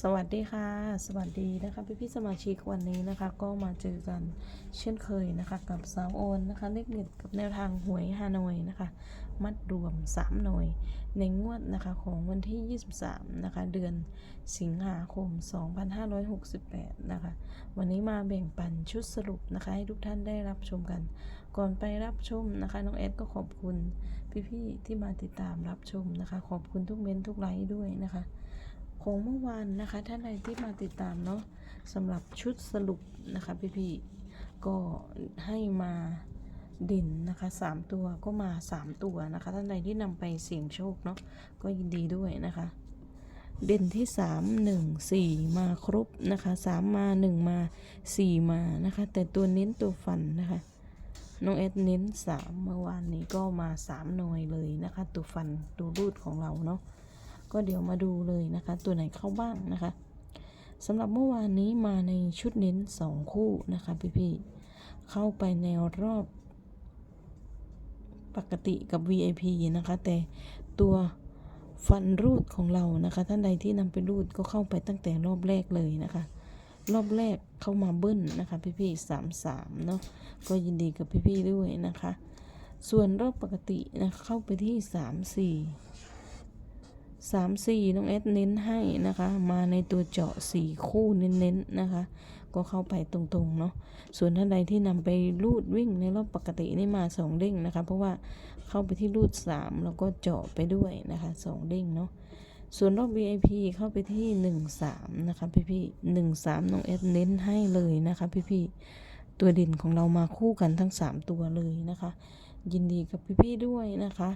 สวัสดีค่ะ สวัสดีนะคะพี่พี่สมาชิกวันนี้นะคะ ก็มาเจอกันเช่นเคยนะคะ กับสาวโอนนะคะเลขเด็ดกับแนวทางหวยฮานอยนะคะ มัดรวม 3 หน่วย ในงวดนะคะของวันที่ 23 นะคะ เดือนสิงหาคม 2568 นะคะ วันนี้มาแบ่งปันชุดสรุปนะคะ ให้ทุกท่านได้รับชมกัน ก่อนไปรับชมนะคะน้องเอสก็ขอบคุณพี่ๆที่มาติดตามรับชมนะคะ ขอบคุณทุกเม้นทุกไลค์ด้วยนะคะ ของเมื่อวานนะคะท่านใดที่มาติดตามเนาะสำหรับชุดสรุปนะคะพี่ๆก็ให้มาเด่นนะคะสามตัวก็มาสามตัวนะคะ ท่านใดที่นำไปเสี่ยงโชคเนาะก็ยินดีด้วยนะคะ เด่นที่สามหนึ่งสี่มาครบนะคะสามมาหนึ่งมาสี่มานะคะ แต่ตัวเน้นตัวฟันนะคะน้องเอสเน้นสามเมื่อวานนี้ก็มาสามหน่วยเลยนะคะ ตัวฟันตัวรูดของเราเนาะ ก็เดี๋ยวมาดูเลยนะคะ ตัวไหนเข้าบ้างนะคะสำหรับเมื่อวานนี้มาในชุดเน้นสองคู่นะคะพี่ๆเข้าไปแนรอบปกติกับ VIP นะคะ แต่ตัวฟันรูดของเรานะคะ ท่านใดที่นำไปรูดก็เข้าไปตั้งแต่รอบแรกเลยนะคะ รอบแรกเข้ามาเบิ้ลนะคะพี่ๆสามสามเนาะก็ยินดีกับพี่ๆด้วยนะคะ ส่วนรอบปกตินะเข้าไปที่สามสี่ สามสี่น้องเอสเน้นให้นะคะ มาในตัวเจาะสี่คู่เน้นๆนะคะ ก็เข้าไปตรงๆเนาะส่วนท่านใดที่นำไปรูดวิ่งในรอบปกตินี่มาสองเด้งนะคะ เพราะว่าเข้าไปที่รูดสามแล้วก็เจาะไปด้วยนะคะสองเด้งเนาะส่วนรอบ VIP เข้าไปที่หนึ่งสามนะคะพี่ๆหนึ่งสามน้องเอสเน้นให้เลยนะคะพี่ๆตัวเด่นของเรามาคู่กันทั้งสามตัวเลยนะคะ ยินดีกับพี่ๆด้วยนะคะ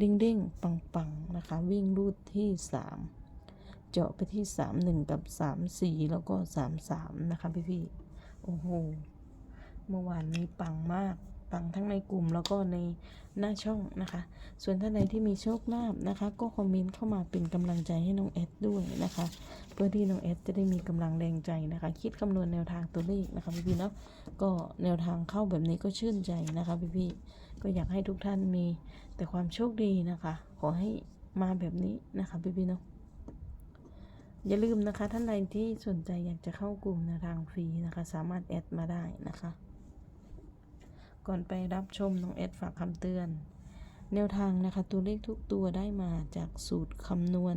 ด้งเด้งปังปังๆนะคะ วิ่งรูดที่สามเจาะไปที่สามหนึ่งกับสามสี่แล้วก็สามสามนะคะพี่พี่ๆโอ้โห เมื่อวานนี้ปังมาก ปังทั้งในกลุ่มแล้วก็ในหน้าช่องนะคะ ส่วนท่านใดที่มีโชคลาภนะคะ ก็คอมเมนต์เข้ามาเป็นกำลังใจให้น้องเอสด้วยนะคะ เพื่อที่น้องเอสจะได้มีกำลังแรงใจนะคะ คิดคำนวณแนวทางตัวเลขนะคะพี่พี่ๆเนาะก็แนวทางเข้าแบบนี้ก็ชื่นใจนะคะพี่พี่ๆก็อยากให้ทุกท่านมีแต่ความโชคดีนะคะ ขอให้มาแบบนี้นะคะพี่พี่ๆเนาะอย่าลืมนะคะท่านใดที่สนใจอยากจะเข้ากลุ่มแนวทางฟรีนะคะ สามารถแอดมาได้นะคะ ก่อนไปรับชมน้องแอดฝากคำเตือน แนวทางนะคะตัวเลขทุกตัวได้มาจากสูตรคำนวณ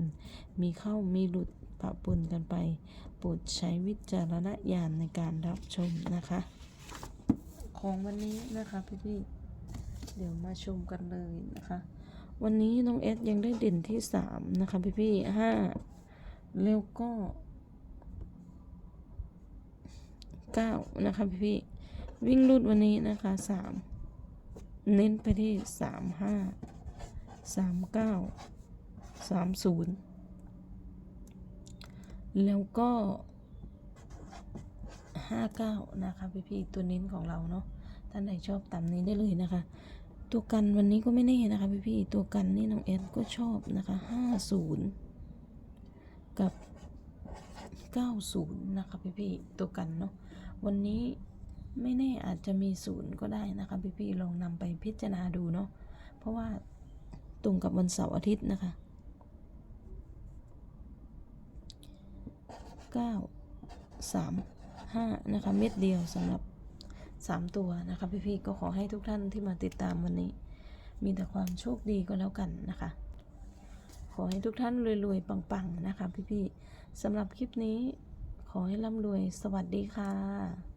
มีเข้ามีหลุดปะปนกันไปโปรดใช้วิจารณญาณในการรับชมนะคะ ของวันนี้นะคะพี่พี่ๆเดี๋ยวมาชมกันเลยนะคะ วันนี้น้องเอสยังได้เด่นที่สามนะคะพี่พี่ๆห้าแล้วก็เก้านะคะพี่พี่ๆ วิ่งรูดวันนี้นะคะสามเน้นไปที่สามห้าสามเก้าสามศูนย์แล้วก็ห้าเก้านะคะพี่พี่ตัวเน้นของเราเนาะท่านใดชอบตามนี้ได้เลยนะคะ ตัวกันวันนี้ก็ไม่แน่นะคะพี่พี่ตัวกันนี่น้องเอสก็ชอบนะคะห้าศูนย์กับเก้าศูนย์นะคะพี่พี่ตัวกันเนาะวันนี้ ไม่แน่อาจจะมีศูนย์ก็ได้นะคะ พี่ๆลองนำไปพิจารณาดูเนาะเพราะว่าตรงกับวันเสาร์อาทิตย์นะคะเก้าสามห้านะคะเม็ดเดียวสำหรับสามตัวนะคะ พี่ๆก็ขอให้ทุกท่านที่มาติดตามวันนี้ มีแต่ความโชคดีก็แล้วกันนะคะ ขอให้ทุกท่านรวยๆปังๆนะคะ พี่ๆสำหรับคลิปนี้ขอให้ร่ำรวยสวัสดีค่ะ